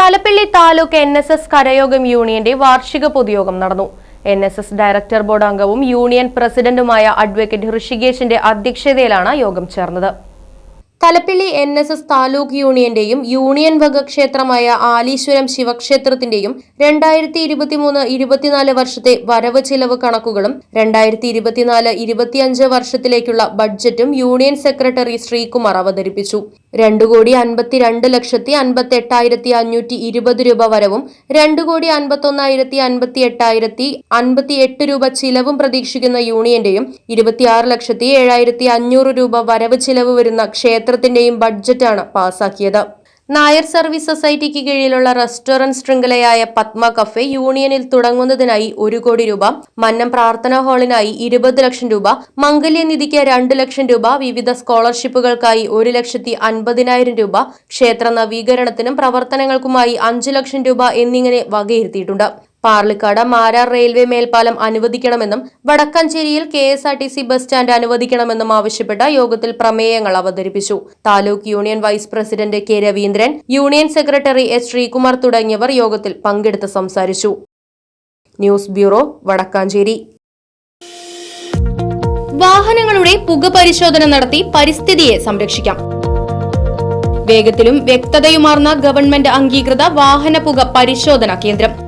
Thalappilly taluk N S S കരയോഗം യൂണിയന്റെ വാർഷിക പൊതുയോഗം നടന്നു. N S S director board അംഗവും യൂണിയൻ പ്രസിഡന്റുമായ അഡ്വക്കേറ്റ് ഋഷികേശിന്റെ അധ്യക്ഷതയിലാണ് യോഗം ചേർന്നത്. Thalappilly N S S taluk യൂണിയന്റെയും union വക ക്ഷേത്രമായ ആലീശ്വരം ശിവക്ഷേത്രത്തിന്റെയും രണ്ടായിരത്തി ഇരുപത്തിമൂന്ന് ഇരുപത്തിനാല് വർഷത്തെ വരവ് ചിലവ് കണക്കുകളും രണ്ടായിരത്തി ഇരുപത്തിനാല് ഇരുപത്തിയഞ്ച് വർഷത്തിലേക്കുള്ള ബഡ്ജറ്റും യൂണിയൻ സെക്രട്ടറി ശ്രീകുമാർ അവതരിപ്പിച്ചു. രണ്ടു കോടി അൻപത്തിരണ്ട് ലക്ഷത്തി അൻപത്തി എട്ടായിരത്തി അഞ്ഞൂറ്റി ഇരുപത് രൂപ വരവും രണ്ടു കോടി അൻപത്തൊന്നായിരത്തി അൻപത്തി എട്ടായിരത്തി അൻപത്തി എട്ട് രൂപ ചിലവും പ്രതീക്ഷിക്കുന്ന യൂണിയന്റെയും ഇരുപത്തിയാറ് ലക്ഷത്തി ഏഴായിരത്തി അഞ്ഞൂറ് രൂപ വരവ് ചിലവ് വരുന്ന ക്ഷേത്രത്തിന്റെയും ബഡ്ജറ്റാണ് പാസാക്കിയത്. നായർ സർവീസ് സൊസൈറ്റിക്ക് കീഴിലുള്ള റെസ്റ്റോറന്റ് ശൃംഖലയായ പത്മ കഫേ യൂണിയനിൽ തുടങ്ങുന്നതിനായി ഒരു കോടി രൂപ മന്നം പ്രാർത്ഥനാ ഹാളിനായി ഇരുപത് ലക്ഷം രൂപ മംഗല്യനിധിക്ക് രണ്ട് ലക്ഷം രൂപ വിവിധ സ്കോളർഷിപ്പുകൾക്കായി ഒരു ലക്ഷത്തി അൻപതിനായിരം രൂപ ക്ഷേത്ര നവീകരണത്തിനും പ്രവർത്തനങ്ങൾക്കുമായി അഞ്ചു ലക്ഷം രൂപ എന്നിങ്ങനെ വകയിരുത്തിയിട്ടുണ്ട്. പാർലിക്കാട് മാരാർ റെയിൽവേ മേൽപ്പാലം അനുവദിക്കണമെന്നും വടക്കഞ്ചേരിയിൽ K S R T C bus stand അനുവദിക്കണമെന്നും ആവശ്യപ്പെട്ട യോഗത്തിൽ പ്രമേയങ്ങൾ അവതരിപ്പിച്ചു. Taluk union vice president K Raveendran union secretary S Sreekumar തുടങ്ങിയവർ യോഗത്തിൽ പങ്കെടുത്ത് സംസാരിച്ചു. News bureau Vadakkanchery. വാഹനങ്ങളുടെ പുക പരിശോധന നടത്തി പരിസ്ഥിതിയെ സംരക്ഷിക്കാം. വേഗത്തിലും വ്യക്തതയുമാർന്ന ഗവൺമെന്റ് അംഗീകൃത വാഹന പുക പരിശോധന കേന്ദ്രം.